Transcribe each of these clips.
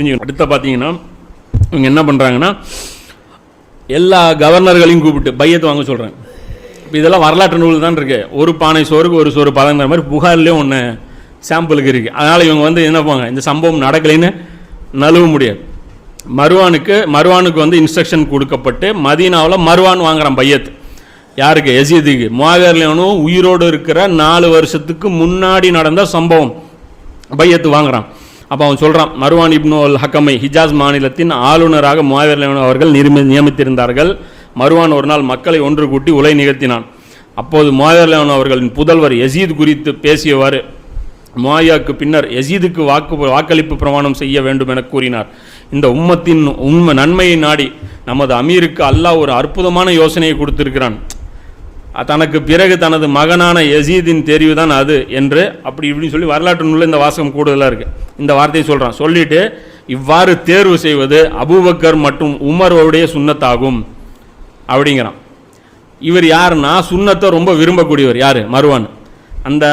புரிஞ்சுக்கணும். அடுத்த பார்த்தீங்கன்னா இவங்க என்ன பண்ணுறாங்கன்னா எல்லா கவர்னர்களையும் கூப்பிட்டு பையத்தை வாங்க சொல்கிறேன் இப்போ இதெல்லாம் வரலாற்று நூல் தான் இருக்கு. ஒரு பானை சோறுக்கு ஒரு சோறு பதங்கிற மாதிரி புகார்லேயும் ஒன்று சாம்பிளுக்கு இருக்குது அதனால் இவங்க வந்து என்ன பண்ணுவாங்க இந்த சம்பவம் நடக்கலைன்னு நழுவ முடியாது. மருவானுக்கு மருவானுக்கு வந்து இன்ஸ்ட்ரக்ஷன் கொடுக்கப்பட்டு மதீனாவில் மருவான் வாங்குறான் பையத்து. யாருக்கு? எசீதுக்கு முவாகர்லேனும் உயிரோடு இருக்கிற நாலு வருஷத்துக்கு முன்னாடி நடந்த சம்பவம் பையத்து வாங்குறான். அப்போ அவன் சொல்கிறான் மருவான் இப்னு அல் ஹக்கமை ஹிஜாஸ் மாநிலத்தின் ஆளுநராக மாவீரன் அவர்கள் நியமி நியமித்திருந்தார்கள். மருவான் ஒரு நாள் மக்களை ஒன்று கூட்டி உலை நிகழ்த்தினான். அப்போது மாவீரன் அவர்களின் புதல்வர் யசீத் குறித்து பேசியவாறு மாயாவுக்கு பின்னர் யசீதுக்கு வாக்கு வாக்களிப்பு பிரமாணம் செய்ய வேண்டும் என கூறினார். இந்த உம்மத்தின் உண்மை நன்மையை நாடி நமது அமீருக்கு அல்லாஹ் ஒரு அற்புதமான யோசனையை கொடுத்திருக்கிறான். தனக்கு பிறகு தனது மகனான யசீதின் தெரிவு தான் அது என்று அப்படி இப்படின்னு சொல்லி வரலாற்று நூலில் இந்த வாசகம் கூடுதலாக இருக்குது இந்த வார்த்தையை சொல்கிறான் சொல்லிட்டு இவ்வாறு தேர்வு செய்வது அபுபக்கர் மற்றும் உமரோடைய சுண்ணத்தாகும் அப்படிங்கிறான். இவர் யாருன்னா சுண்ணத்தை ரொம்ப விரும்பக்கூடியவர். யார்? மருவான். அந்த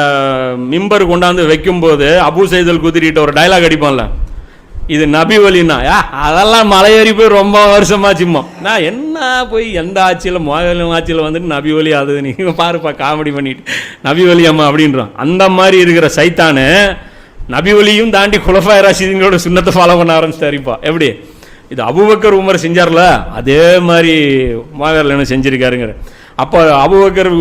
மிம்பர் கொண்டாந்து வைக்கும்போது அபு செய்தல் குதிரிட்ட ஒரு டைலாக் அடிப்பான்ல. இது நபி வலின்னா அதெல்லாம் மலையேறி போய் ரொம்ப வருஷமாச்சுமா நான் என்ன போய் எந்த ஆட்சியில் மோகலம் ஆட்சியில் வந்துட்டு நபி வலி அது நீங்கள் பாருப்பா காமெடி பண்ணிட்டு. நபி வலி அம்மா அப்படின்றோம் அந்த மாதிரி இருக்கிற சைத்தானு நபி வலியும் தாண்டி குலஃபாய் ராஷிதீங்களோட சுண்ணத்தை ஃபாலோ பண்ண ஆரம்பிச்சிட்டாருப்பா. எப்படி? இது அபுபக்கர் உமர் செஞ்சார்ல? அதே மாதிரி மோகரில் என்ன அப்போ அபுபக்கர்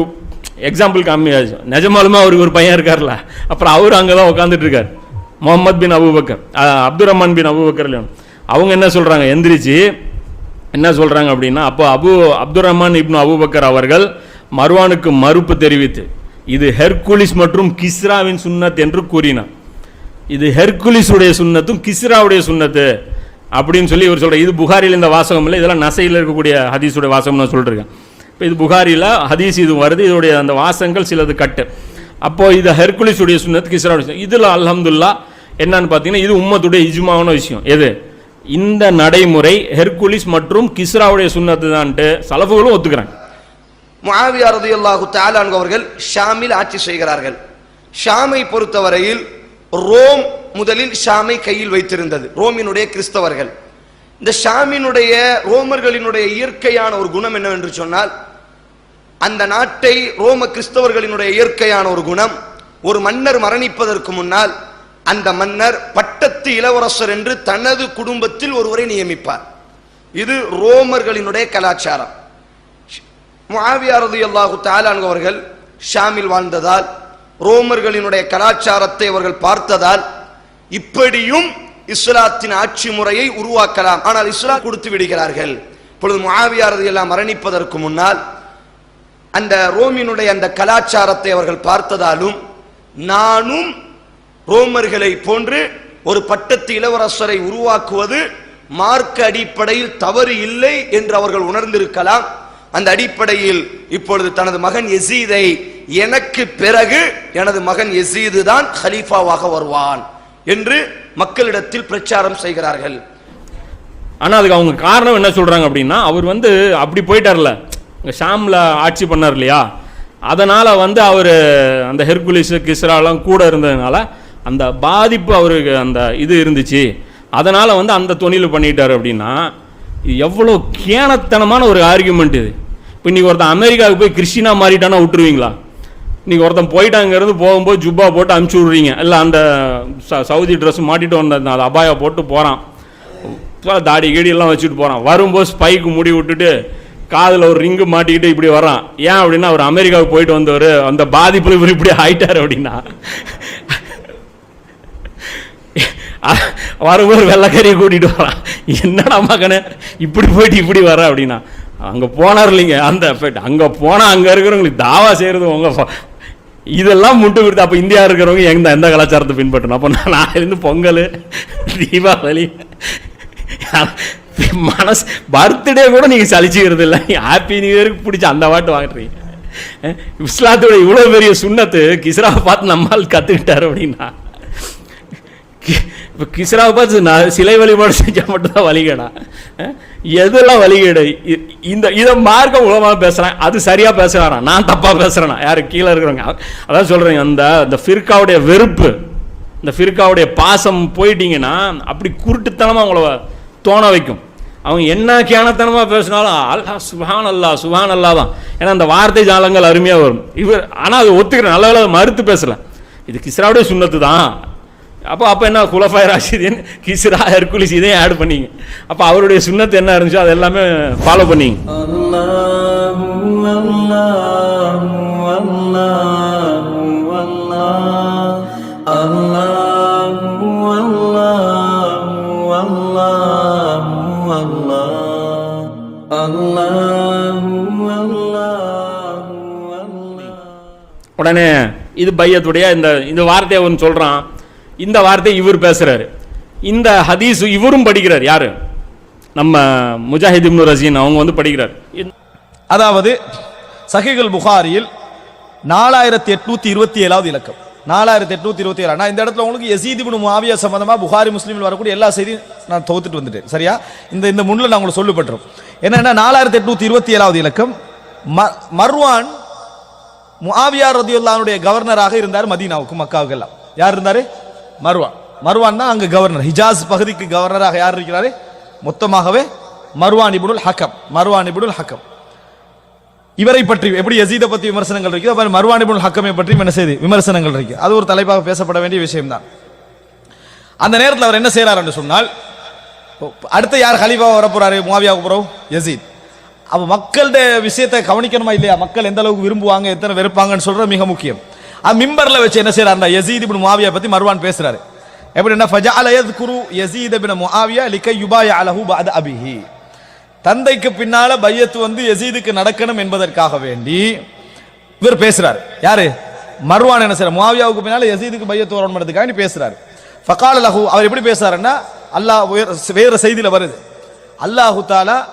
எக்ஸாம்பிள் காமியாச்சு நிஜமாலுமே அவருக்கு ஒரு பையன் இருக்கார்ல. அப்புறம் அவர் அங்கே தான் உட்காந்துட்டு இருக்கார். Muhammad bin Abu Bakr Abdul Rahman bin Abu Bakr அவங்க என்ன சொல்கிறாங்க எந்திரிச்சு என்ன சொல்கிறாங்க அப்படின்னா அப்போ Abu Abdul Rahman ibn Abu Bakr அவர்கள் மர்வானுக்கு மறுப்பு தெரிவித்து இது ஹெர்குலிஸ் மற்றும் கிஸ்ராவின் சுன்னத் என்று கூறினார். இது ஹெர்குலிஸுடைய சுன்னத்தும் கிஸ்ராவுடைய சுன்னத்து அப்படின்னு சொல்லி இவர் சொல்கிறார் இது புகாரியில் இந்த வாசகம் இல்லை. இதெல்லாம் நசையில் இருக்கக்கூடிய ஹதீஸுடைய வாசகம் நான் சொல்லிருக்கேன். இப்போ இது புகாரியில் ஹதீஸ் இது வருது. இதோடைய அந்த வாசகங்கள் சிலது கட்டு. அப்போது இது ஹெர்குலிஸுடைய சுன்னத்து கிஸ்ராவுடைய சுன்னத் இதில் அலமதுல்லா என்னன்னு பார்த்தீங்கன்னா இது உம்மத்துடைய இஜ்மாவான விஷயம். எது? இந்த நடைமுறை ஹெர்குலிஸ் மற்றும் கிஸ்ராவுடைய சுண்ணத்து தான்ட்டு சலஃபுகளும் ஒத்துக்கிறாங்க. முஆவியா ரதி அல்லாஹு தாலான் அவர்கள் ஷாமில் ஆட்சி செய்கிறார்கள். ஷாமை பொறுத்தவரையில் ரோம் முதலில் ஷாமை கையில் வைத்திருந்தது. ரோமினுடைய கிறிஸ்தவர்கள். இந்த ஷாமினுடைய ரோமர்களினுடைய இயற்கையான ஒரு குணம் என்னவென்று சொன்னால் அந்த நாட்டை ரோம கிறிஸ்தவர்களினுடைய இயற்கையான ஒரு குணம் ஒரு மன்னர் மரணிப்பதற்கு முன்னால் அந்த மன்னர் பட்டத்து இளவரசர் என்று தனது குடும்பத்தில் ஒருவரை நியமிப்பார். இது ரோமர்களினுடைய கலாச்சாரம். மாவியாரது அல்லாஹு தாலான் அவர்கள் ஷாமில் வாழ்ந்ததால் ரோமர்களினுடைய கலாச்சாரத்தை அவர்கள் பார்த்ததால் இப்படியும் இஸ்லாத்தின் ஆட்சி முறையை உருவாக்கலாம். ஆனால் இஸ்லாம் கொடுத்து விடுகிறார்கள். இப்பொழுது மாவியாரது எல்லாம் மரணிப்பதற்கு முன்னால் அந்த ரோமினுடைய அந்த கலாச்சாரத்தை அவர்கள் பார்த்ததாலும் நானும் ரோமர்களை போன்று ஒரு பட்டத்து இளவரசரை உருவாக்குவது மார்க்க அடிப்படையில் தவறு இல்லை என்று அவர்கள் உணர்ந்திருக்கலாம். அந்த அடிப்படையில் இப்பொழுது தனது மகன் எசீதை எனக்கு பிறகு எனது மகன் எசீது தான் ஹலீஃபாவாக வருவான் என்று மக்களிடத்தில் பிரச்சாரம் செய்கிறார்கள். ஆனால் அதுக்கு அவங்க காரணம் என்ன சொல்கிறாங்க அப்படின்னா அவர் வந்து அப்படி போயிட்டார்ல. இங்கே ஷாமில் ஆட்சி பண்ணார் இல்லையா? அதனால் வந்து அவர் அந்த ஹெர்குலிஸு கிஸ்ராலாம் கூட இருந்ததுனால அந்த பாதிப்பு அவருக்கு அந்த இது இருந்துச்சு. அதனால் வந்து அந்த தொழில் பண்ணிட்டார் அப்படின்னா எவ்வளோ கேனத்தனமான ஒரு ஆர்கியூமெண்ட் இது. இப்போ இன்றைக்கி ஒருத்தன் அமெரிக்காவுக்கு போய் கிறிஸ்டினா மாறிட்டானா விட்டுருவீங்களா? இன்றைக்கி ஒருத்தன் போயிட்டாங்கிறது போகும்போது ஜுப்பா போட்டு அமுச்சு விட்றீங்க. இல்லை அந்த ச- சவுதி ட்ரெஸ் மாட்டிட்டு வந்த அந்த அபாயா போட்டு போகிறான் தாடி கீடி எல்லாம் வச்சுட்டு போகிறான் வரும்போது ஸ்பைக்கு முடி விட்டுட்டு காதில் ஒரு ரிங்கு மாட்டிக்கிட்டு இப்படி வர்றான். ஏன் அப்படின்னா அவர் அமெரிக்காவுக்கு போயிட்டு வந்தவர் அந்த பாதிப்பில் இவர் இப்படி ஆயிட்டார் அப்படின்னா வரும்போது வெள்ளக்கறியை கூட்டிட்டு வரான் என்னடா மகனே? இப்படி போயிட்டு இப்படி வர அப்படின்னா. அங்கே போனார் இல்லைங்க அந்த எஃபெக்ட் அங்கே போனால் அங்கே இருக்கிறவங்களுக்கு தாவா செய்கிறது உங்கள் இதெல்லாம் முட்டு கொடுத்து அப்போ இந்தியா இருக்கிறவங்க எந்த எந்த கலாச்சாரத்தை பின்பற்றணும்? அப்போ நான் நான் இருந்து பொங்கல் தீபாவளி மனசு பர்த்டே கூட நீங்கள் சலிச்சுக்கிறது இல்லை. ஹாப்பி நியூ இயருக்கு பிடிச்ச அந்த பாட்டு வாங்குறீங்க. இஸ்லாத்தோட இவ்வளோ பெரிய சுண்ணத்து கிஸ்ராவை பார்த்து நம்மால் கற்றுக்கிட்டார் அப்படின்னா இப்போ கிஸ்ராவை பார்த்து நான் சிலை வழிபாடு செஞ்சால் மட்டும்தான் வழிகேடா. எதெல்லாம் வழிகேடு? இ- இந்த இதை மார்க்க உலகமாக பேசுகிறேன் அது சரியாக பேசுகிறாரா நான் தப்பாக பேசுகிறேனா யார்? கீழே இருக்கிறவங்க. அதான் சொல்கிறேங்க அந்த அந்த ஃபிர்காவுடைய வெறுப்பு இந்த ஃபிர்காவுடைய பாசம் போயிட்டீங்கன்னா அப்படி குருட்டுத்தனமாக உங்களை தோண வைக்கும். அவங்க என்ன கேனத்தனமாக பேசினாலும் அல்லா சுபான் அல்லா சுபான் அல்லா தான். ஏன்னா அந்த வார்த்தை ஜாலங்கள் அருமையாக வரும். இவர் ஆனால் அது ஒத்துக்கிறேன். நல்ல வேலை மறுத்து பேசலை. இது கிஸ்ராவுடைய சுண்ணத்து தான் அப்போ அப்போ என்ன குலஃபாய் ராஷிதீன் கிஸ்ரா ஹெர்குலிஸ் இதையும் ஆட் பண்ணிங்க. அப்போ அவருடைய சுண்ணத்து என்ன இருந்துச்சோ அது எல்லாமே ஃபாலோ பண்ணிங்க. உடனே இது பையத்துடைய இந்த இந்த வார்த்தையை ஒன்று சொல்கிறான் இந்த வார்த்தையை இவர் பேசுகிறாரு இந்த ஹதீஸ் இவரும் படிக்கிறார். யார்? நம்ம முஜாஹித் இப்னு ரசீன் அவங்க வந்து படிக்கிறார். அதாவது சஹிகள் புகாரியில் நாலாயிரத்தி எட்நூத்தி இருபத்தி ஏழாவது இலக்கம். நாலாயிரத்தி எட்நூத்தி இருபத்தி ஏழு. நான் இந்த இடத்துல உங்களுக்கு யசீத் இப்னு முஆவியா சம்பந்தமா புகாரி முஸ்லீமில் வரக்கூடிய எல்லா செய்தியும் நான் தொகுத்துட்டு வந்துட்டேன். சரியா? இந்த இந்த முன்னில் நான் உங்களுக்கு சொல்லப்பட்டுரும் என்னென்னா நாலாயிரத்தி எட்நூத்தி இருபத்தி ஏழாவது இலக்கம். ம- மர்வான் முஆவியா ரதியுல்லானுடைய கவர்னராக இருந்தார் மதீனாவுக்கு மக்காவுக்கு எல்லாம் யார் இருந்தார்? மர்வான் மர்வான் தான் அங்க கவர்னர் ஹிஜாஸ் பகுதிக்கு கவர்னராக யார் இருக்கிறாரு? மொத்தமாகவே மர்வான் இப்னுல் ஹக்கம். மர்வான் இப்னுல் ஹக்கம். இவரை பற்றி எப்படி எசீதை பற்றி விமர்சனங்கள் இருக்குது அப்புறம் மர்வான் இப்னுல் ஹக்கமை பற்றி என்ன செய்து? விமர்சனங்கள் இருக்கு. அது ஒரு தலைப்பாக பேசப்பட வேண்டிய விஷயம்தான். அந்த நேரத்தில் அவர் என்ன செய்கிறார் என்று சொன்னால் அடுத்து யார் ஹலீஃபா வரப்போறாரு? முவாவியாவுக்கு போறோம். எசீத் அப்போ மக்களுடைய விஷயத்தை கவனிக்கணுமா இல்லையா? மக்கள் எந்த அளவுக்கு விரும்புவாங்க எத்தனை வெறுப்பாங்கன்னு சொல்றது மிக முக்கியம். மிம்பர்ல வச்சு என்ன செய்யறாருன்னா யசீத் இப்னு முஆவியா பத்தி மர்வான் பேசுறாரு. எப்படின்னா ஃபஜஅல யذ்குரு யசீத் இப்னு முஆவியா லிகை யுபாய அலஹு பஅத அபிஹி. தந்தைக்கு பின்னால பையத்து வந்து யசீதுக்கு நடக்கணும் என்பதற்காக வேண்டி இவர் பேசுறாரு. யாரு? மர்வான் என்ன செய்யற மாவியாவுக்கு பின்னால யசீதுக்கு பையத்து வரணும் வேண்டி பேசுறாரு. ஃபகால லஹு அவர் எப்படி பேசுறாருன்னா அல்லாஹ் உயர் வேற செய்தியில வருது. அல்லாஹு தாலா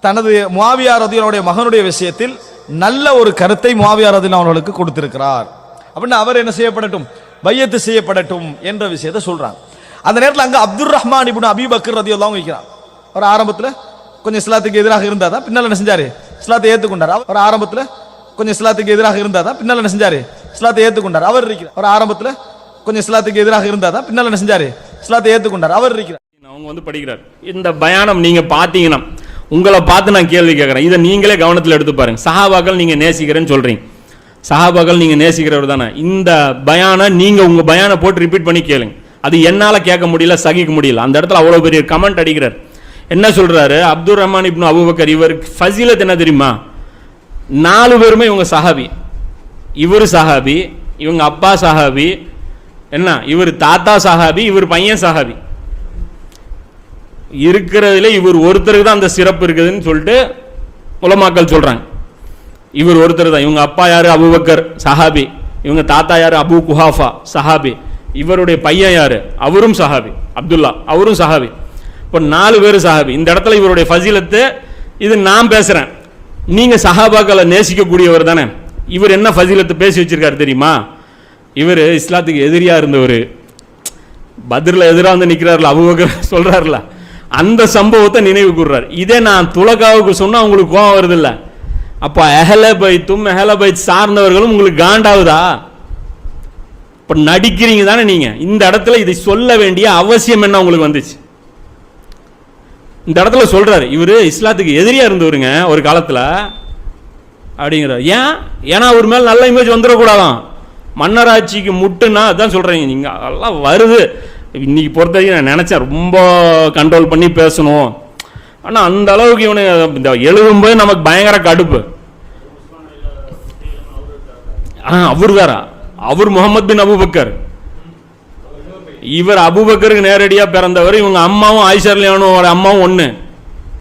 தனது மாவியார் ரதியனுடைய மகனுடைய விஷயத்தில் நல்ல ஒரு கருத்தை மாவியார் அதில் அவர்களுக்கு கொடுத்திருக்கிறார். அப்படின்னு அவர் என்ன செய்யப்படட்டும்? பையத்து செய்யப்படட்டும் என்ற விஷயத்தை சொல்றாங்க. அந்த நேரத்தில் அங்கே அப்துல் ரஹ்மான் இப்படி அபி பக்கர் ரதியெல்லாம் வைக்கிறார் அவர் ஆரம்பத்தில் கொஞ்சம் இஸ்லாத்துக்கு எதிராக இருந்தா தான் பின்னால் என்ன செஞ்சாரு? இஸ்லாத்தை ஏற்றுக்கொண்டார் அவர் ஆரம்பத்தில் கொஞ்சம் இஸ்லாத்துக்கு எதிராக இருந்தா தான் பின்னால் என்ன செஞ்சாரு? இஸ்லாத்தை ஏத்துக்கொண்டார். அவர் இருக்கிறார். அவர் ஆரம்பத்தில் கொஞ்சம் இஸ்லாத்துக்கு எதிராக இருந்தா தான் பின்னால் என்ன செஞ்சாரு? இஸ்லாத்தை ஏற்றுக்கொண்டார் அவர் இருக்கிறார். அவங்க வந்து படிக்கிறார். இந்த பயானம் நீங்கள் பார்த்தீங்கன்னா உங்களை பார்த்து நான் கேள்வி கேட்குறேன். இதை நீங்களே கவனத்தில் எடுத்து பாருங்க. சஹாபாக்கள் நீங்கள் நேசிக்கிறேன்னு சொல்கிறீங்க சஹாபாக்கள் நீங்கள் நேசிக்கிறவர் தானே. இந்த பயானை நீங்கள் உங்கள் பயானை போட்டு ரிப்பீட் பண்ணி கேளுங்க. அது என்னால் கேட்க முடியல சகிக்க முடியல. அந்த இடத்துல அவ்வளோ பெரிய கமெண்ட் அடிக்கிறார். என்ன சொல்கிறாரு அப்துல் ரஹ்மான் இப்னு அபூபக்கர் இவர் ஃபசிலத் என்ன தெரியுமா? நாலு பேருமே இவங்க சஹாபி. இவர் சஹாபி இவங்க அப்பா சஹாபி என்ன? இவர் தாத்தா சஹாபி இவர் பையன் சஹாபி. இருக்கிறதுல இவர் ஒருத்தருக்கு தான் அந்த சிறப்பு இருக்குதுன்னு சொல்லிட்டு உலமாக்கள் சொல்கிறாங்க இவர் ஒருத்தர் தான். இவங்க அப்பா யார்? அபுபக்கர் சஹாபி. இவங்க தாத்தா யார்? அபு குஹாஃபா சஹாபி. இவருடைய பையன் யார்? அவரும் சஹாபி. அப்துல்லா அவரும் சஹாபி. இப்போ நாலு பேர் சஹாபி. இந்த இடத்துல இவருடைய ஃபசீலத்து இது நான் பேசுகிறேன் நீங்க சஹாபாக்களை நேசிக்கக்கூடியவர் தானே. இவர் என்ன ஃபசிலத்தை பேசி வச்சிருக்காரு தெரியுமா? இவர் இஸ்லாத்துக்கு எதிரியா இருந்தவர். பத்ரில் எதிராக வந்து நிற்கிறார்ல அபுபக்கர் சொல்றாருல. அந்த சம்பவத்தை நினைவு கூர்றார். இதே நான் துலகாவுக்கு சொன்னால் உங்களுக்கு கோவம் வருது இல்ல அப்போ எஹல பைத்தும் சார்ந்தவர்களும் உங்களுக்கு காண்டாவுதா? இப்போ நடிக்கிறீங்க தானே நீங்கள் இந்த இடத்துல இதை சொல்ல வேண்டிய அவசியம் என்ன உங்களுக்கு வந்துச்சு? இந்த இடத்துல சொல்கிறாரு இவரு இஸ்லாத்துக்கு எதிரியாக இருந்தவருங்க ஒரு காலத்தில். அப்படிங்கிறார். ஏன்? ஏன்னா அவர் மேலே நல்ல இமேஜ் வந்துடக்கூடாதான். மன்னராட்சிக்கு முட்டுன்னா அதான் சொல்கிறீங்க நீங்கள் அதெல்லாம் வருது. இன்னைக்கு பொறுத்த வரைக்கும் நான் நினச்சேன் ரொம்ப கண்ட்ரோல் பண்ணி பேசணும். ஆனால் அந்த அளவுக்கு இவனு இந்த எழுதும்போது நமக்கு பயங்கர கடுப்பு. ஆ அவர் வேற. அவர் முகமது பின் அபுபக்கர். இவர் அபுபக்கருக்கு நேரடியாக பிறந்தவர் இவங்க அம்மாவும் ஆயிஷர்லியானோட அம்மாவும் ஒன்று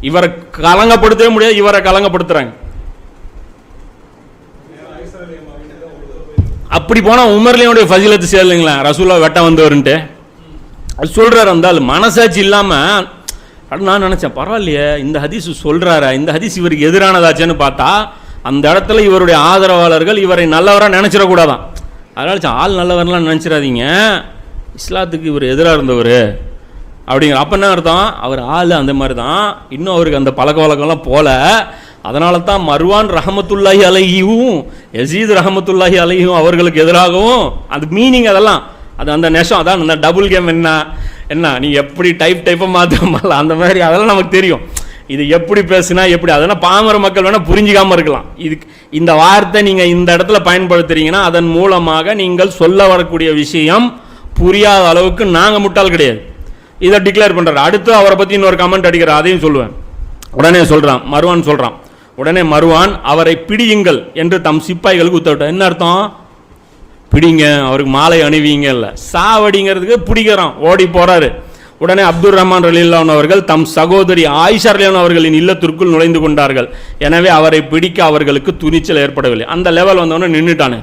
இவரை கலங்கப்படுத்தவே முடியாது இவரை கலங்கப்படுத்துறாங்க. அப்படி போனால் உமர்லியோடைய ஃபசிலத்து சேரலைங்களா ரசூலா வெட்ட வந்தவருன்ட்டு. அது சொல்கிறார் அந்த மனசாட்சி இல்லாமல் நான் நினச்சேன் பரவாயில்லையே இந்த ஹதீஸ் சொல்கிறாரா இந்த ஹதீஸ் இவருக்கு எதிரானதாச்சேன்னு பார்த்தா அந்த இடத்துல இவருடைய ஆதரவாளர்கள் இவரை நல்லவராக நினச்சிடக்கூடாதான். அதனால ஆள் நல்லவர்லாம் நினச்சிடாதீங்க. இஸ்லாத்துக்கு இவர் எதிராக இருந்தவர். அப்படிங்கிற அப்போ என்ன அர்த்தம்? அவர் ஆள் அந்த மாதிரி தான் இன்னும் அவருக்கு அந்த பழக்க வழக்கம்லாம் போல. அதனால தான் மர்வான் ரஹமத்துல்லாஹி அலைஹியும் யசீத் ரஹமத்துல்லாஹி அலைஹியும் அவர்களுக்கு எதிராகவும் அது மீனிங் அதெல்லாம் அது அந்த நெஷம் அதான் அந்த டபுள் கேம் என்ன என்ன நீ எப்படி டைப் டைப்பாக மாற்றலாம் அந்த மாதிரி அதெல்லாம் நமக்கு தெரியும். இது எப்படி பேசுனா எப்படி அதெல்லாம் பாமர மக்கள் வேணால் புரிஞ்சிக்காமல் இருக்கலாம். இதுக்கு இந்த வார்த்தை நீங்கள் இந்த இடத்துல பயன்படுத்துறீங்கன்னா அதன் மூலமாக நீங்கள் சொல்ல வரக்கூடிய விஷயம் புரியாத அளவுக்கு நாங்கள் முட்டாள் கிடையாது. இதை டிக்ளேர் பண்ணுறாரு அடுத்து அவரை பற்றி இன்னொரு கமெண்ட் அடிக்கிறார். அதையும் சொல்லுவேன். உடனே சொல்கிறான் மருவான் சொல்கிறான் உடனே மருவான் அவரை பிடியுங்கள் என்று தம் சிப்பாய்களுக்கு உத்தரவிட்டார். என்ன அர்த்தம்? பிடிங்க அவருக்கு மாலை அணிவிங்க இல்லை. சாவடிங்கிறதுக்கு பிடிக்கிறான் ஓடி போறாரு. உடனே அப்துல் ரஹ்மான் ரலீல்லான் அவர்கள் தம் சகோதரி ஆயிஷா ரலியான் அவர்களின் இல்லத்திற்குள் நுழைந்து கொண்டார்கள். எனவே அவரை பிடிக்க அவர்களுக்கு துணிச்சல் ஏற்படவில்லை. அந்த லெவல் வந்தவொடனே நின்றுட்டானு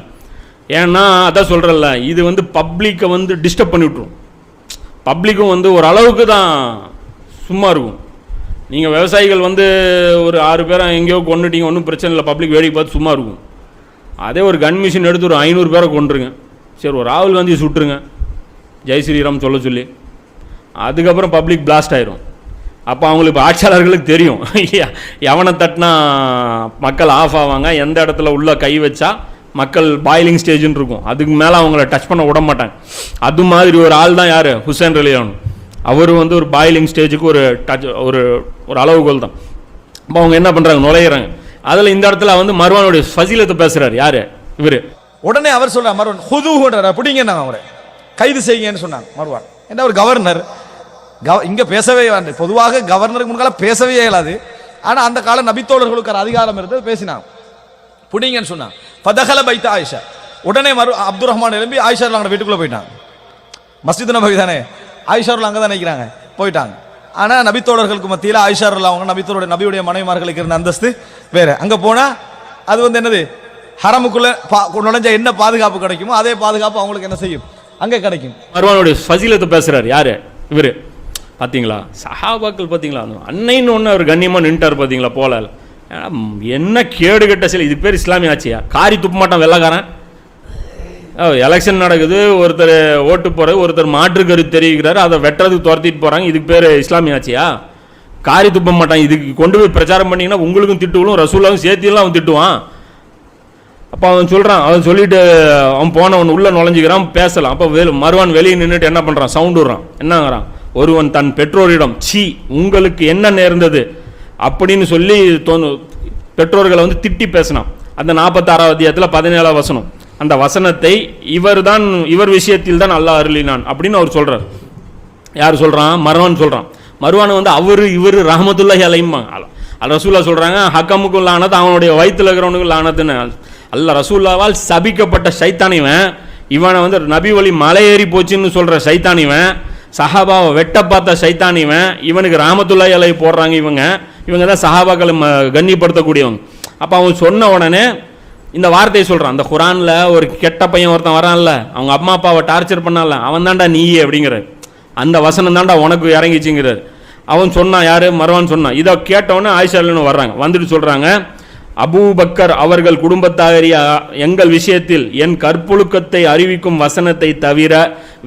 ஏன்னா அதான் சொல்கிறல்ல இது வந்து பப்ளிக்கை வந்து டிஸ்டர்ப் பண்ணிவிட்ரும் பப்ளிக்கும் வந்து ஒரு அளவுக்கு தான் சும்மா இருக்கும். நீங்கள் விவசாயிகள் வந்து ஒரு ஆறு பேரை எங்கேயோ கொண்டுட்டீங்க ஒன்றும் பிரச்சனை இல்லை. பப்ளிக் வேடிக்கை பார்த்து சும்மா இருக்கும். அதே ஒரு கன் மிஷின் எடுத்து ஒரு ஐநூறு பேரை கொண்டுருங்க சரி ஒரு ராகுல் காந்தியை சுட்டுருங்க. ஜெய் ஸ்ரீராம் சொல்ல சொல்லி. அதுக்கப்புறம் பப்ளிக் பிளாஸ்ட் ஆயிரும். அப்போ அவங்களுக்கு ஆட்சியாளர்களுக்கு தெரியும். எவனை தட்டினா மக்கள் ஆஃப் ஆவாங்க எந்த இடத்துல உள்ள கை வச்சா மக்கள் பாயிலிங் ஸ்டேஜ்னு இருக்கும். அதுக்கு மேலே அவங்கள டச் பண்ண விட மாட்டாங்க. அது மாதிரி ஒரு ஆள் தான் யார்? ஹுசேன் ரலியானு அவர் வந்து ஒரு பாயிலிங் ஸ்டேஜுக்கு ஒரு டச் ஒரு ஒரு அளவுகோல் தான். அப்போ அவங்க என்ன பண்ணுறாங்க நுழையிறாங்க. அதில் இந்த இடத்துல வந்து மர்வானுடைய ஃபசீலத்தை பேசுகிறார் யார்? இவர். உடனே அவர் சொல்கிறார் மருவன் ஹுதுன்ற அப்படிங்க நான் அவரை. கைது செய்யுங்கன்னு சொன்னாங்க மருவான். என்ன ஒரு கவர்னர் கவ இங்கே பேசவே வேண்டாம். பொதுவாக கவர்னருக்கு முன்னால் பேசவே இயலாது. ஆனால் அந்த கால நபித்தோழர்களுக்கு அதிகாரம் இருந்தது பேசினாங்க. பிடிங்கன்னு சொன்னாங்க. பதகல பைத்த ஆயிஷா. உடனே மறு அப்துல் ரஹ்மான் எழும்பி ஆயிஷா அவங்க வீட்டுக்குள்ளே போயிட்டாங்க. மஸ்ஜித் நபி தானே? ஆயிஷாரில் அங்கே தான் நினைக்கிறாங்க போயிட்டாங்க. ஆனால் நபித்தோழர்களுக்கு மத்தியில் ஆயிஷாரில் அவங்க நபித்தோடைய நபியுடைய மனைவிமார்களுக்கு இருந்த அந்தஸ்து வேறு. அங்கே போனால் அது வந்து என்னது? ஹரமுக்குள்ள பா நுழைஞ்ச என்ன பாதுகாப்பு கிடைக்குமோ அதே பாதுகாப்பு அவங்களுக்கு என்ன செய்யும்? அங்கே கிடைக்கும். மர்வானுடைய ஃபசீலத்தை பேசுகிறார் யார்? இவர். பார்த்தீங்களா சஹாபாக்கள் பார்த்தீங்களா அந்த அன்னைன்னு ஒன்று அவர் கண்ணியமாக நின்ட்டார் பார்த்தீங்களா போல என்ன கேடு கட்ட சில. இது பேர் இஸ்லாமிய ஆச்சியா காரி துப்ப மாட்டான் வெள்ளக்காரன். எலெக்ஷன் நடக்குது ஒருத்தர் ஓட்டு போகிற ஒருத்தர் மாற்று கருத்து தெரிவிக்கிறாரு அதை வெட்டுறதுக்கு துரத்திட்டு போகிறாங்க இதுக்கு பேர் இஸ்லாமிய ஆட்சியா? காரி துப்ப மாட்டான் இதுக்கு கொண்டு போய் பிரச்சாரம் பண்ணிங்கன்னா உங்களுக்கும் திட்டுவிடும் ரசூலாவும் சேர்த்தியெல்லாம் அவன் திட்டுவான். அப்போ அவன் சொல்கிறான் அவன் சொல்லிட்டு அவன் போனவன் உள்ளே நுழைஞ்சிக்கிறான் பேசலாம். அப்போ வெளி மறுவான் வெளியே நின்றுட்டு என்ன பண்ணுறான் சவுண்ட் விடுறான். என்னங்கிறான்? ஒருவன் தன் பெற்றோரிடம் சி உங்களுக்கு என்ன நேர்ந்தது? அப்படின்னு சொல்லி தோணு பெற்றோர்களை வந்து திட்டி பேசினான். அந்த நாற்பத்தாறாவது அத்தியாயத்தில் பதினேழாம் வசனம். அந்த வசனத்தை இவர் தான் இவர் விஷயத்தில் தான் அல்லாஹ் அருளினான் அப்படின்னு அவர் சொல்கிறார் யார் சொல்கிறான் மர்வான் சொல்கிறான் மர்வான் வந்து அவர் இவர் ரஹமத்துல்லாஹி அலைம்மா அல் ரசூல்லா சொல்கிறாங்க ஹக்கமுக்கும் லானத் அவனுடைய வயிற்றுல இருக்கிறவனுக்கும் லானத்துன்னு. அல்ல ரசூல்லாவால் சபிக்கப்பட்ட சைத்தானிவன் இவனை. வந்து நபி வழி மலை ஏறி போச்சுன்னு சொல்கிற சைத்தானிவன் சஹாபாவை வெட்ட பார்த்த சைத்தானிவன் இவனுக்கு ராமத்துல்லாய் அலை போடுறாங்க இவங்க. இவங்க தான் சஹாபாக்களை ம கண்ணியப்படுத்தக்கூடியவங்க அப்போ அவன் சொன்ன உடனே இந்த வார்த்தையை சொல்கிறான் அந்த குரானில் ஒரு கெட்ட பையன் ஒருத்தன் வரான்ல அவங்க அம்மா அப்பாவை டார்ச்சர் பண்ணால அவன் தான்டா நீ அப்படிங்கிறார். அந்த வசனம் தான்டா உனக்கு இறங்கிச்சுங்கிறார். அவன் சொன்னான் யார்? மரவான் சொன்னான். இதை கேட்டவொன்னே ஆயிஷாலுன்னு வர்றாங்க. வந்துட்டு சொல்கிறாங்க அபூபக்கர் அவர்கள் குடும்பத்தாரிய எங்கள் விஷயத்தில் என் கற்பொழுக்கத்தை அறிவிக்கும் வசனத்தை தவிர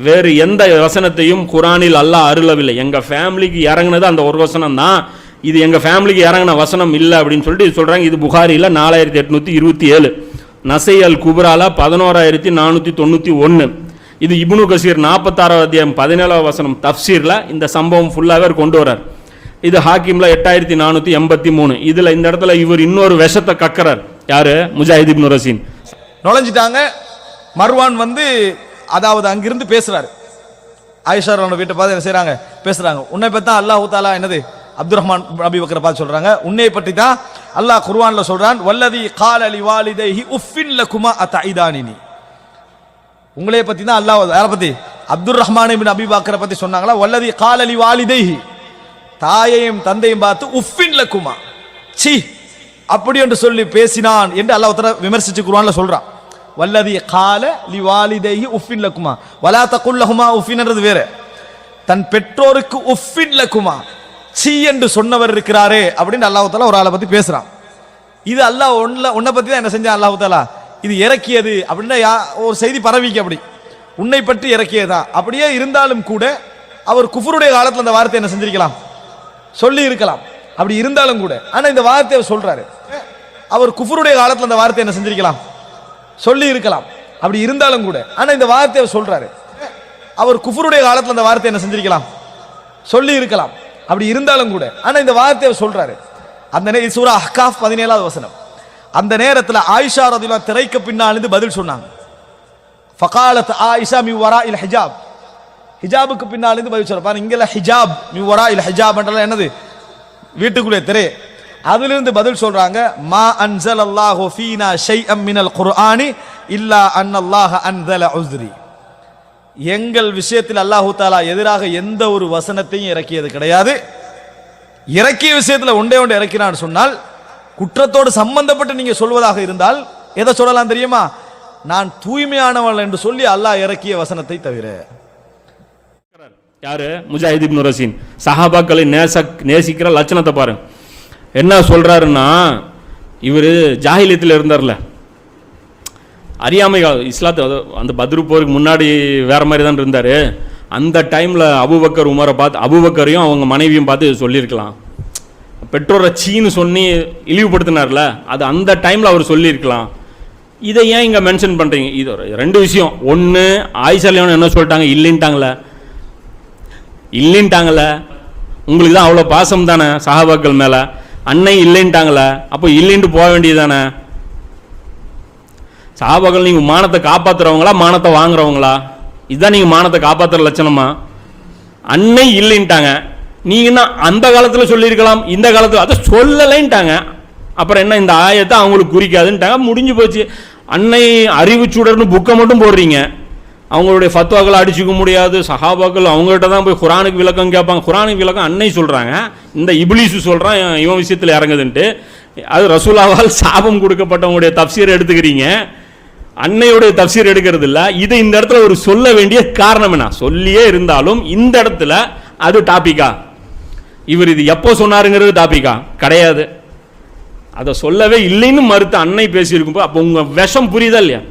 வேறு எந்த வசனத்தையும் குரானில் அல்லாஹ் அருளவில்லை. எங்கள் ஃபேமிலிக்கு இறங்குனது அந்த ஒரு வசனம் தான் இது எங்கள் ஃபேமிலிக்கு இறங்கின வசனம் இல்லை அப்படின்னு சொல்லிட்டு இது சொல்கிறாங்க இது புகாரியில் நாலாயிரத்தி எட்நூற்றி இருபத்தி ஏழு. நசை அல் குப்ரால பதினோராயிரத்தி நானூற்றி தொண்ணூற்றி ஒன்று இது இப்னு கசீர் நாற்பத்தாறாவது அத்தியாயம் பதினேழாவது வசனம் தஃப்சீரில் இந்த சம்பவம் ஃபுல்லாகவே கொண்டு வரார் இது ஹாக்கிமில் எட்டாயிரத்தி நானூற்றி எண்பத்தி மூணு. இதில் இந்த இடத்துல இவர் இன்னொரு விஷத்தை கக்கறார். யார்? முஜாஹித் இப்னு ரசீன். நுழைஞ்சிட்டாங்க. மர்வான் வந்து அதாவது அங்கிருந்து பேசுகிறார் ஆயிஷா வீட்டை பார்த்து என்ன செய்கிறாங்க பேசுகிறாங்க உன்னை பார்த்தா அல்லாஹூ அல்லாஹ் தாலா என்னது? அப்துல் ரஹ்மான் நபி பக்கரை பார்த்து சொல்றாங்க. உன்னை பற்றி தான் அல்லாஹ் குர்வான்ல சொல்றான் வல்லதி கால அலி வாலிதைஹி உஃபின் லகுமா அத்தைதானினி உங்களே பத்தி தான் அல்லாஹ் யாரை பத்தி? அப்துல் ரஹ்மான் இப்னு அபி பக்கரை பத்தி சொன்னாங்களா? வல்லதி கால் அலி வாலிதைஹி. தாயையும் தந்தையும் பார்த்து உஃபின் லகுமா. சி அப்படி என்று சொல்லி பேசினான் என்று அல்லாஹ் தஆலா விமர்சிச்சு குர்வான்ல சொல்றான். வல்லதி கால லி வாலிதைஹி உஃபின் லகுமா. வலா தகுல் லஹுமா உஃபின்ன்றது வேற. தன் பெற்றோருக்கு உஃபின் லகுமா. சி என்று சொன்னவர் இருக்கிறாரே அப்படின்னு அல்லாஹ் ஒரு ஆளை பத்தி பேசுறான். இது அல்லாஹ் ஒன்ல உன்னை பத்தி தான் என்ன செஞ்சான் அல்லாஹாலா இது இறக்கியது அப்படின்னா யா- ஒரு செய்தி பரவிக்கு அப்படி. உன்னை பற்றி இறக்கியதான் அப்படியே இருந்தாலும் கூட அவர் குஃபருடைய காலத்தில் அந்த வார்த்தை என்ன செஞ்சிருக்கலாம்? சொல்லி இருக்கலாம். அப்படி இருந்தாலும் கூட. ஆனா இந்த வார்த்தை அவர் சொல்றாரு. அவர் குஃபருடைய காலத்தில் அந்த வார்த்தை என்ன செஞ்சிருக்கலாம்? சொல்லி இருக்கலாம். அப்படி இருந்தாலும் கூட. ஆனா இந்த வார்த்தை அவர் சொல்றாரு. அவர் குஃபருடைய காலத்தில் அந்த வார்த்தை என்ன செஞ்சிருக்கலாம்? சொல்லி இருக்கலாம். அப்படி இருந்தாலும் கூட. ஆனா இந்த வார்த்தையை அவர் சொல்றாரு. அந்த நே சூரா அஹ்காஃப் பதினேழாவது வசனம். அந்த நேரத்தில் ஆயிஷா ரதுலா திரைக்கு பின்னால் இருந்து பதில் சொன்னாங்க. ஃபகாலத் ஆயிஷா மி வரா இல் ஹிஜாப். ஹிஜாபுக்கு பின்னால் இருந்து பதில் சொல்ல பாருங்க இங்கே ஹிஜாப் மி வரா இல் ஹிஜாப் என்னது? வீட்டுக்குள்ளே திரை. அதிலிருந்து பதில் சொல்றாங்க மா அன்சல் அல்லாஹு ஃபீனா ஷைஅம் மினல் குர்ஆனி இல்லா அன் அல்லாஹ் அன்சல உஸ்ரி. எங்கள் விஷயத்தில் அல்லாஹு தாலா எதிராக எந்த ஒரு வசனத்தையும் இறக்கியது கிடையாது. இறக்கிய விஷயத்தில் ஒன்றே ஒன்று இறக்கினான்னு சொன்னால் குற்றத்தோடு சம்பந்தப்பட்டு நீங்க சொல்வதாக இருந்தால் எதை சொல்லலாம் தெரியுமா? நான் தூய்மையானவள் என்று சொல்லி அல்லாஹ் இறக்கிய வசனத்தை தவிர. யாரு? முஜாஹித் இப்னு ரசீன். சஹாபாக்களை நேச நேசிக்கிற லட்சணத்தை பாருங்க. என்ன சொல்றாருன்னா இவர் ஜாகிலியத்தில் இருந்தார்ல. அறியாமை இஸ்லாத்து அந்த பத்ரு போருக்கு முன்னாடி வேறு மாதிரி தான் இருந்தார். அந்த டைமில் அபுபக்கர் உமரை பார்த்து அபுபக்கரையும் அவங்க மனைவியும் பார்த்து சொல்லியிருக்கலாம். பெற்றோரை சீன்னு சொல்லி இழிவுபடுத்தினார்ல அது அந்த டைமில் அவர் சொல்லியிருக்கலாம். இதை ஏன் இங்கே மென்ஷன் பண்ணுறீங்க இது ஒரு ரெண்டு விஷயம். ஒன்று ஆயிஷல்யான் என்ன சொல்லிட்டாங்க? இல்லைன்ட்டாங்களே இல்லைன்ட்டாங்களே உங்களுக்கு தான் அவ்வளோ பாசம் தானே சஹாபாக்கள் மேலே. அன்னை இல்லைன்ட்டாங்களே அப்போ இல்லைன்ட்டு போக வேண்டியது தானே? சாபாக்கள் நீங்கள் மானத்தை காப்பாற்றுறவங்களா மானத்தை வாங்குறவங்களா? இதுதான் நீங்கள் மானத்தை காப்பாற்றுற லட்சணமா? அன்னை இல்லைன்ட்டாங்க. நீங்கன்னா அந்த காலத்தில் சொல்லியிருக்கலாம் இந்த காலத்தில் அதை சொல்லலைன்ட்டாங்க. அப்புறம் என்ன இந்த ஆயத்தை அவங்களுக்கு குறிக்காதுன்ட்டாங்க. முடிஞ்சு போச்சு. அன்னை அறிவுச்சுடர்னு புக்கை மட்டும் போடுறீங்க. அவங்களுடைய ஃபத்வாக்களை அடிச்சுக்க முடியாது. சஹாபாக்கள் அவங்ககிட்ட தான் போய் குரானுக்கு விளக்கம் கேட்பாங்க. குரானுக்கு விளக்கம் அன்னை சொல்கிறாங்க இந்த இப்லீஸு சொல்கிறான் இவன் விஷயத்தில் இறங்குதுன்ட்டு. அது ரசூலாவால் சாபம் கொடுக்கப்பட்டவங்களுடைய தப்சீரை எடுத்துக்கிறீங்க. அன்னையுடைய தப்சீர் எடுக்கிறது இல்லை இது இந்த இடத்துல ஒரு சொல்ல வேண்டிய காரணம் என்ன? சொல்லியே இருந்தாலும் இந்த இடத்துல அது டாப்பிக்கா இவர் இது எப்போ சொன்னாருங்கிறது டாப்பிக்கா கிடையாது. அதை சொல்லவே இல்லைன்னு மறுத்து அன்னை பேசியிருக்கும் அப்போ உங்கள் விஷம் புரியுதா இல்லையா?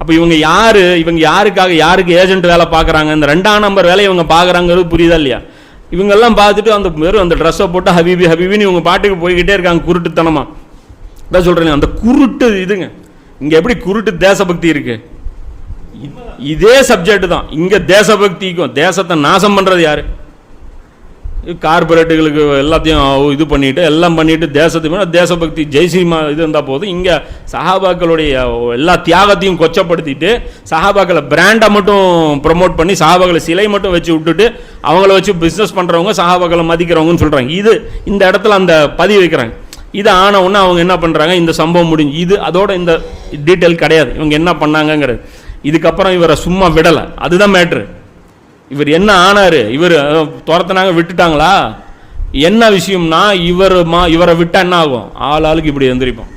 அப்போ இவங்க யார்? இவங்க யாருக்காக யாருக்கு ஏஜென்ட் வேலை பார்க்குறாங்க? இந்த ரெண்டாம் நம்பர் வேலை இவங்க பார்க்குறாங்கிறது புரியுதா இல்லையா? இவங்கெல்லாம் பார்த்துட்டு அந்த வெறும் அந்த ட்ரெஸ்ஸை போட்டு ஹபீபி ஹபீபின்னு இவங்க பாட்டுக்கு போய்கிட்டே இருக்காங்க குருட்டுத்தனமாக அதான் சொல்கிறேன் அந்த குருட்டு இதுங்க. இங்க எப்படி குருட்டு தேசபக்தி இருக்கு? இதே சப்ஜெக்ட் தான். இங்க தேசபக்திக்கும் தேசத்தை நாசம் பண்றது யாரு? கார்பரேட்டுகளுக்கு எல்லாத்தையும் இது பண்ணிட்டு எல்லாம் பண்ணிட்டு தேசத்துக்கு மேலே தேசபக்தி ஜெய்சிமா இது இருந்தால் போதும். இங்கே சஹாபாக்களுடைய எல்லா தியாகத்தையும் கொச்சப்படுத்திட்டு சஹாபாக்களை பிராண்டை மட்டும் ப்ரமோட் பண்ணி சஹாபாக்களை சிலை மட்டும் வச்சு விட்டுட்டு அவங்கள வச்சு பிஸ்னஸ் பண்ணுறவங்க சஹாபாக்களை மதிக்கிறவங்கன்னு சொல்கிறாங்க இது இந்த இடத்துல அந்த பதிவு வைக்கிறாங்க. இது ஆன உடனே அவங்க என்ன பண்ணுறாங்க இந்த சம்பவம் முடிஞ்சு. இது அதோட இந்த டீட்டெயில் கிடையாது. இவங்க என்ன பண்ணாங்கங்கிறது. இதுக்கப்புறம் இவரை சும்மா விடலை. அதுதான் மேட்ரு இவர் என்ன ஆனாரு? இவர் துரத்துனாங்க விட்டுட்டாங்களா? என்ன விஷயம்னா இவர் மா இவரை விட்டால் என்ன ஆகும்? ஆள் ஆளுக்கு இப்படி எந்திரிப்போம்.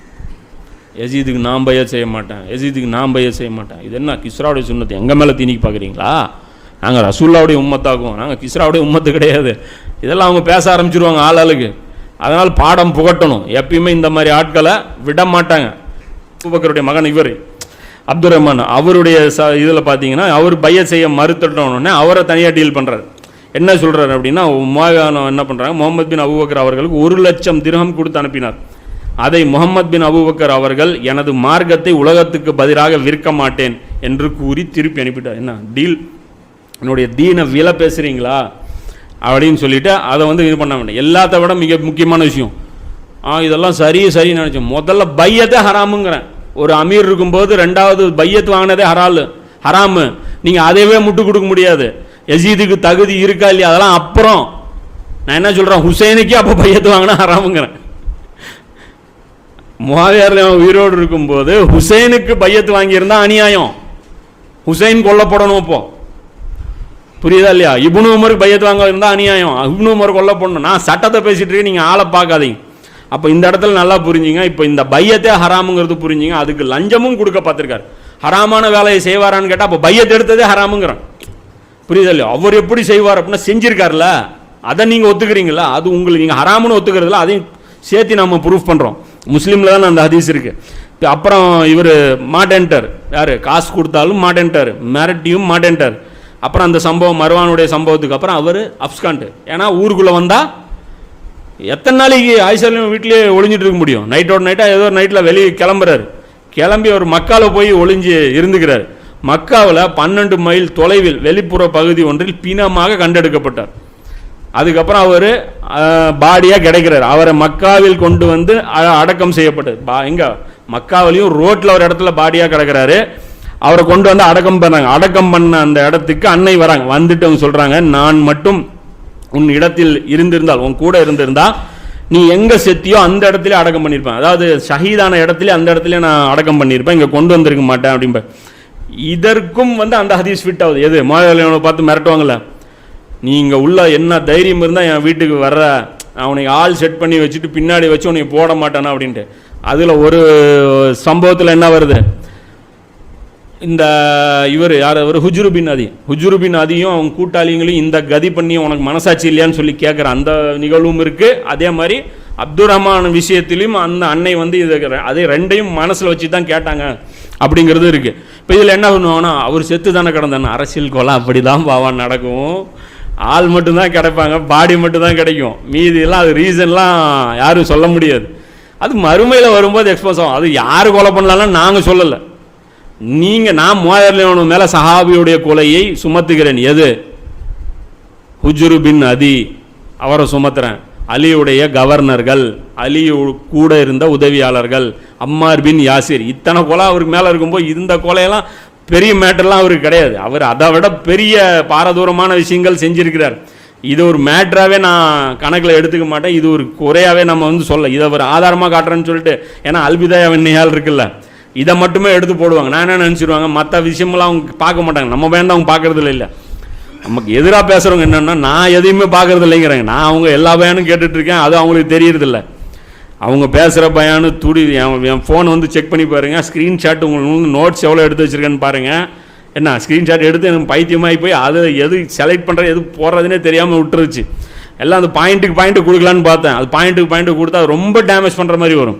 எசீதுக்கு நான் பைய செய்ய மாட்டேன். எசீதுக்கு நான் பைய செய்ய மாட்டேன். இது என்ன கிஸ்ராவுடைய சுண்ணத்தை? எங்கள் மேலே திணிக்கு பார்க்குறீங்களா நாங்கள் ரசூல்லாவுடைய உம்மத்தாக்குவோம் நாங்கள் கிஸ்ராவுடைய உம்மத்து கிடையாது. இதெல்லாம் அவங்க பேச ஆரம்பிச்சிருவாங்க ஆள் ஆளுக்கு. அதனால் பாடம் புகட்டணும். எப்பயுமே இந்த மாதிரி ஆட்களை விட மாட்டாங்க. அபுபக்கருடைய மகன் இவர் அப்துல் ரஹ்மான் அவருடைய ச இதில் பார்த்தீங்கன்னா அவர் பைய செய்ய மறுத்துட்டோன்னே அவரை தனியாக டீல் பண்ணுறாரு என்ன சொல்கிறாரு அப்படின்னா மாகாணம் என்ன பண்ணுறாங்க முகமது பின் அபுபக்கர் அவர்களுக்கு ஒரு லட்சம் திரகம் கொடுத்து அனுப்பினார். அதை முகமது பின் அபுபக்கர் அவர்கள் எனது மார்க்கத்தை உலகத்துக்கு பதிலாக விற்க மாட்டேன் என்று கூறி திருப்பி அனுப்பிட்டார். என்ன? டீல் என்னுடைய தீனை விலை பேசுகிறீங்களா அப்படின்னு சொல்லிட்டு அதை வந்து இது பண்ண வேண்டாம். எல்லாத்த விட மிக முக்கியமான விஷயம். ஆ இதெல்லாம் சரி சரின்னு நினச்சேன். முதல்ல பையத்தை ஹராமுங்கிறேன். ஒரு அமீர் இருக்கும்போது ரெண்டாவது பையத்து வாங்கினதே ஹரால். ஹராமு. நீங்கள் அதையவே முட்டு கொடுக்க முடியாது. எசீதுக்கு தகுதி இருக்கா இல்லையா? அதெல்லாம் அப்புறம். நான் என்ன சொல்கிறேன் ஹுசைனுக்கே அப்போ பையத்து வாங்கினா ஹராமுங்கிறேன். முவாவியார் உயிரோடு இருக்கும்போது ஹுசைனுக்கு பையத்து வாங்கியிருந்தா அநியாயம். ஹுசைன் கொல்லப்படணும் இப்போது புரியுதா இல்லையா? இப்னு உமருக்கு பையத்து வாங்க இருந்தா அநியாயம். இப்னு உமர் கொல்ல போடணும் நான் சட்டத்தை பேசிட்டு இருக்கேன் நீங்க ஆளை பார்க்காதீங்க. அப்போ இந்த இடத்துல நல்லா புரிஞ்சுங்க. இப்போ இந்த பையத்தே ஹராமுங்கிறது புரிஞ்சுங்க. அதுக்கு லஞ்சமும் கொடுக்க பார்த்திருக்காரு. ஹராமான வேலையை செய்வாரான்னு கேட்டால் அப்போ பையத்தை எடுத்ததே ஹராமுங்கிறான். புரியுதா இல்லையா? அவர் எப்படி செய்வார் அப்படின்னா செஞ்சிருக்காருல அதை நீங்கள் ஒத்துக்கிறீங்களா அது உங்களுக்கு நீங்கள் ஹராமுன்னு ஒத்துக்கிறதுல அதையும் சேர்த்து நம்ம ப்ரூஃப் பண்ணுறோம் முஸ்லீமில் தான் அந்த ஹதீஸ் இருக்கு. அப்புறம் இவர் மாட்டேன்ட்டார் யார்? காசு கொடுத்தாலும் மாட்டேன்ட்டார் மிரட்டியும் மாட்டேன்ட்டார் அப்புறம் அந்த சம்பவம் மருவானுடைய சம்பவத்துக்கு அப்புறம் அவர் அப்ஸ்கான்ட்டு. ஏன்னா ஊருக்குள்ளே வந்தால் எத்தனை நாளைக்கு ஆயிஷாலையும் வீட்லேயே ஒளிஞ்சிட்டு இருக்க முடியும்? நைட்டோட நைட்டாக ஏதோ நைட்டில் வெளியே கிளம்புறாரு. கிளம்பி அவர் மக்காவில் போய் ஒளிஞ்சு இருந்துக்கிறார். மக்காவில் பன்னெண்டு மைல் தொலைவில் வெளிப்புற பகுதி ஒன்றில் பிணமாக கண்டெடுக்கப்பட்டார். அதுக்கப்புறம் அவர் பாடியாக கிடைக்கிறார். அவரை மக்காவில் கொண்டு வந்து அ- அடக்கம் செய்யப்பட்டது. பா எங்க? மக்காவிலையும் ரோட்டில் ஒரு இடத்துல பாடியாக கிடக்கிறாரு. அவரை கொண்டு வந்து அடக்கம் பண்ணாங்க. அடக்கம் பண்ண அந்த இடத்துக்கு அன்னை வராங்க. வந்துட்டு அவங்க சொல்றாங்க நான் மட்டும் உன் இடத்தில் இருந்திருந்தால் உன் கூட இருந்திருந்தா நீ எங்க செத்தியோ அந்த இடத்துல அடக்கம் பண்ணியிருப்பேன். அதாவது ஷஹீதான இடத்துல அந்த இடத்துல நான் அடக்கம் பண்ணியிருப்பேன். இங்க கொண்டு வந்திருக்க மாட்டேன் அப்படிம்ப. இதற்கும் வந்து அந்த ஹதீஸ் ஃபிட் ஆகுது. எது? மோதலை பார்த்து மிரட்டுவாங்கல்ல. நீங்கள் உள்ள என்ன தைரியம் இருந்தால் என் வீட்டுக்கு வர்ற. அவனை ஆள் செட் பண்ணி வச்சுட்டு பின்னாடி வச்சு உனக்கு போட மாட்டானா? அப்படின்ட்டு. அதில் ஒரு சம்பவத்தில் என்ன வருது? இந்த இவர் யார் அவர் ஹுஜுருபின் அதி. ஹுஜுருபின் அதியும் அவங்க கூட்டாளிங்களையும் இந்த கதி பண்ணி உனக்கு மனசாட்சி இல்லையான்னு சொல்லி கேட்குற அந்த நிகழ்வும் இருக்குது அதே மாதிரி அப்துல் ரஹ்மான் விஷயத்திலையும் அந்த அன்னை வந்து இது அதே ரெண்டையும் மனசில் வச்சு தான் கேட்டாங்க அப்படிங்கிறது இருக்குது இப்போ இதில் என்ன பண்ணுவாங்கன்னா அவர் செத்து தானே கிடந்தானே அரசியல் கொலை அப்படி தான் பாவான் நடக்கும். ஆள் மட்டும்தான் கிடைப்பாங்க பாடி மட்டும்தான் கிடைக்கும். மீதியெல்லாம் அது ரீசன்லாம் யாரும் சொல்ல முடியாது. அது மறுமையில் வரும்போது எக்ஸ்போஸ் ஆகும். அது யார் கொலை பண்ணலாம்னு நாங்கள் சொல்லலை. நீங்க நான் மூவாயிரம் மேல சஹாபியுடைய கொலையை சுமத்துகிறேன். எது? ஹுஜுரு பின் அதி. அவரை சுமத்துறேன். அலியுடைய கவர்னர்கள் அலி கூட இருந்த உதவியாளர்கள் அம்மார் பின் யாசிர். இத்தனை கொலை அவருக்கு மேல இருக்கும்போது இந்த கொலையெல்லாம் பெரிய மேட்டர்லாம் அவருக்கு கிடையாது. அவர் அதை விட பெரிய பாரதூரமான விஷயங்கள் செஞ்சிருக்கிறார். இது ஒரு மேட்ராகவே நான் கணக்கில் எடுத்துக்க மாட்டேன். இது ஒரு குறையாகவே நம்ம வந்து சொல்ல இதை ஒரு ஆதாரமாக காட்டுறேன்னு சொல்லிட்டு ஏன்னா அல்பிதாயா வெண்ணையால் இருக்குல்ல. இதை மட்டுமே எடுத்து போடுவாங்க. நான் என்ன நினச்சிடுவாங்க மற்ற விஷயமெல்லாம் அவங்க பார்க்க மாட்டாங்க. நம்ம வேண்டாம் அவங்க பார்க்குறதில்ல இல்லை. நமக்கு எதிராக பேசுகிறவங்க என்னென்னா நான் எதையுமே பார்க்குறது இல்லைங்கிறாங்க நான் அவங்க எல்லா பயானும் கேட்டுட்ருக்கேன். அது அவங்களுக்கு தெரியறதில்ல. அவங்க பேசுகிற பயானு துடி என் என் ஃபோனை வந்து செக் பண்ணி பாருங்கள் ஸ்க்ரீன்ஷாட் உங்களுக்கு நோட்ஸ் எவ்வளோ எடுத்து வச்சுருக்கேன்னு பாருங்கள் என்ன ஸ்க்ரீன்ஷாட் எடுத்து எனக்கு பைத்தியமாகி போய் அது எது செலக்ட் பண்ணுறது எது போடுறதுனே தெரியாமல் விட்டுருச்சு. எல்லாம் அந்த பாயிண்ட்டுக்கு பாயிண்ட்டு கொடுக்கலான்னு பார்த்தேன். அது பாயிண்ட்டுக்கு பாயிண்ட்டு கொடுத்தா ரொம்ப டேமேஜ் பண்ணுற மாதிரி வரும்.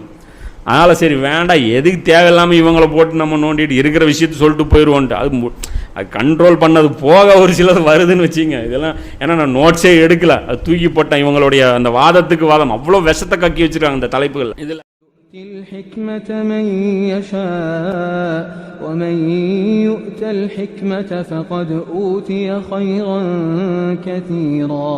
அதனால் சரி வேண்டாம் எதுக்கு தேவையில்லாமல் இவங்கள போட்டு நம்ம நோண்டிட்டு இருக்கிற விஷயத்த சொல்லிட்டு போயிடுவோன்ட்டு அது மு- அது கண்ட்ரோல் பண்ணது போக ஒரு சிலது வருதுன்னு வச்சுங்க இதெல்லாம் ஏன்னா நான் நோட்ஸே எடுக்கல அது தூக்கி போட்டேன் இவங்களுடைய அந்த வாதத்துக்கு வாதம் அவ்வளோ விஷத்தை கக்கி வச்சிருக்காங்க அந்த தலைப்புகள் இதில் يؤتي الحكمة من يشاء ومن يؤت الحكمة فقد أوتي خيرا كثيرا